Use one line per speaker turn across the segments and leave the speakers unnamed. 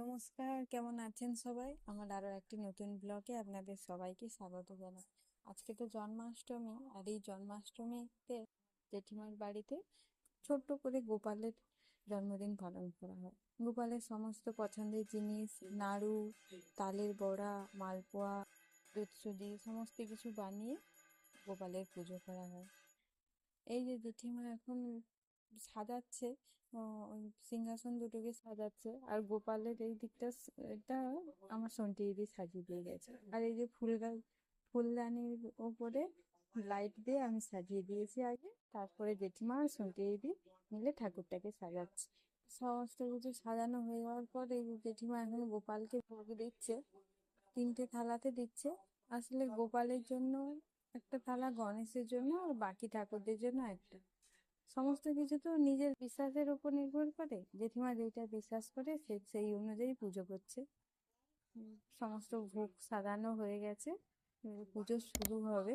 নমস্কার, কেমন আছেন সবাই? আমার আরও একটি নতুন ব্লগে আপনাদের সবাইকে স্বাগত জানাই। আজকে তো জন্মাষ্টমী আর এই জন্মাষ্টমীতে জেঠিমার বাড়িতে ছোট্ট করে গোপালের জন্মদিন পালন করা হয়। গোপালের সমস্ত পছন্দের জিনিস, নাড়ু, তালের বড়া, মালপোয়া, দুধসুজি সমস্ত কিছু বানিয়ে গোপালের পুজো করা হয়। এই যে জেঠিমা এখন সাজাচ্ছে সিংহাসন দুটোকে সাজাচ্ছে। আর গোপালের এই দিকটা এটা আমার সন্টি সাজিয়ে দিয়ে গেছে। আর এই যে ফুল গাছ ফুলদানির ওপরে লাইট দিয়ে আমি সাজিয়ে দিয়েছি আগে। তারপরে জেঠিমা আর সন্টি মিলে ঠাকুরটাকে সাজাচ্ছে। সমস্ত কিছু সাজানো হয়ে যাওয়ার পরে জেঠিমা এখন গোপালকে ভোগ দিচ্ছে, তিনটে থালাতে দিচ্ছে। আসলে গোপালের জন্য একটা থালা, গণেশের জন্য আর বাকি ঠাকুরদের জন্য একটা। সমস্ত কিছু তো নিজের বিশ্বাসের উপর নির্ভর করে। জেঠিমা যেটা বিশ্বাস করে, সে সেই অনুযায়ী পুজো করছে। সমস্ত ভোগ সাজানো হয়ে গেছে। পুজো শুরু হবে।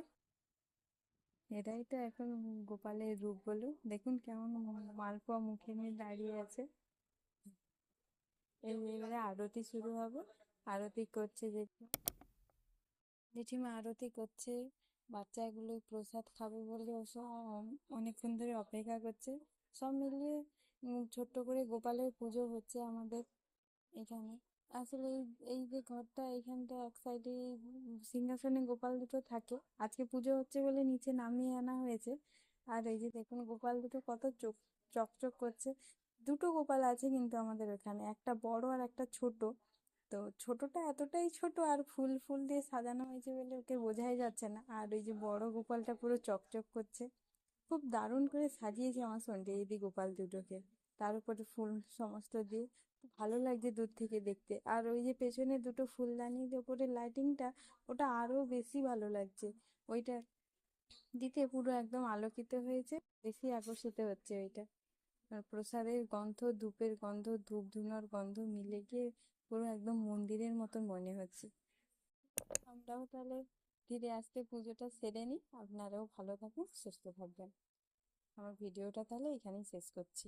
এটাই তো এখন গোপালের রূপ বলো। দেখুন কেমন মালপোয়া মুখে নিয়ে দাঁড়িয়ে আছে। এবারে আরতি শুরু হবে। আরতি করছে জেঠিমা। জেঠিমা আরতি করছে। বাচ্চাগুলো প্রসাদ খাবে বলে ওসব অনেকক্ষণ ধরে অপেক্ষা করছে। সব মিলিয়ে ছোট্ট করে গোপালের পুজো হচ্ছে আমাদের এখানে। আসলে এই এই যে ঘরটা, এইখানটা এক সাইডে সিংহাসনে গোপাল দুটো থাকে। আজকে পুজো হচ্ছে বলে নিচে নামিয়ে আনা হয়েছে। আর এই যে দেখুন, গোপাল দুটো কত চোখ, চকচক করছে। দুটো গোপাল আছে কিন্তু আমাদের ওখানে, একটা বড় আর একটা ছোট। তো ছোটটা এতটাই ছোট আর ফুল ফুল দিয়ে সাজানো হয়েছে বলে ওকে বোঝাই যাচ্ছে না। আর ওই যে বড় গোপালটা পুরো চকচক করছে। খুব দারুণ করে সাজিয়েছে আমার সন্ধ্যে দিদি গোপাল দুটোকে। তার উপরে ফুল সমস্ত দিয়ে ভালো লাগছে দূর থেকে দেখতে। আর ওই যে পেছনে দুটো ফুলদানির ওপরে লাইটিংটা, ওটা আরও বেশি ভালো লাগছে। ওইটা দিতে পুরো একদম আলোকিত হয়েছে, বেশি আকর্ষিত হচ্ছে ওইটা। আর প্রসাদের গন্ধ, ধূপের গন্ধ, ধূপ ধুনোর গন্ধ মিলে গিয়ে পুরো একদম মন্দিরের মতন মনে হচ্ছে। আমরাও তাহলে ধীরে আস্তে পুজোটা সেরে নিই। আপনারাও ভালো থাকুন, সুস্থ থাকবেন। আমার ভিডিওটা তাহলে এখানেই শেষ করছি।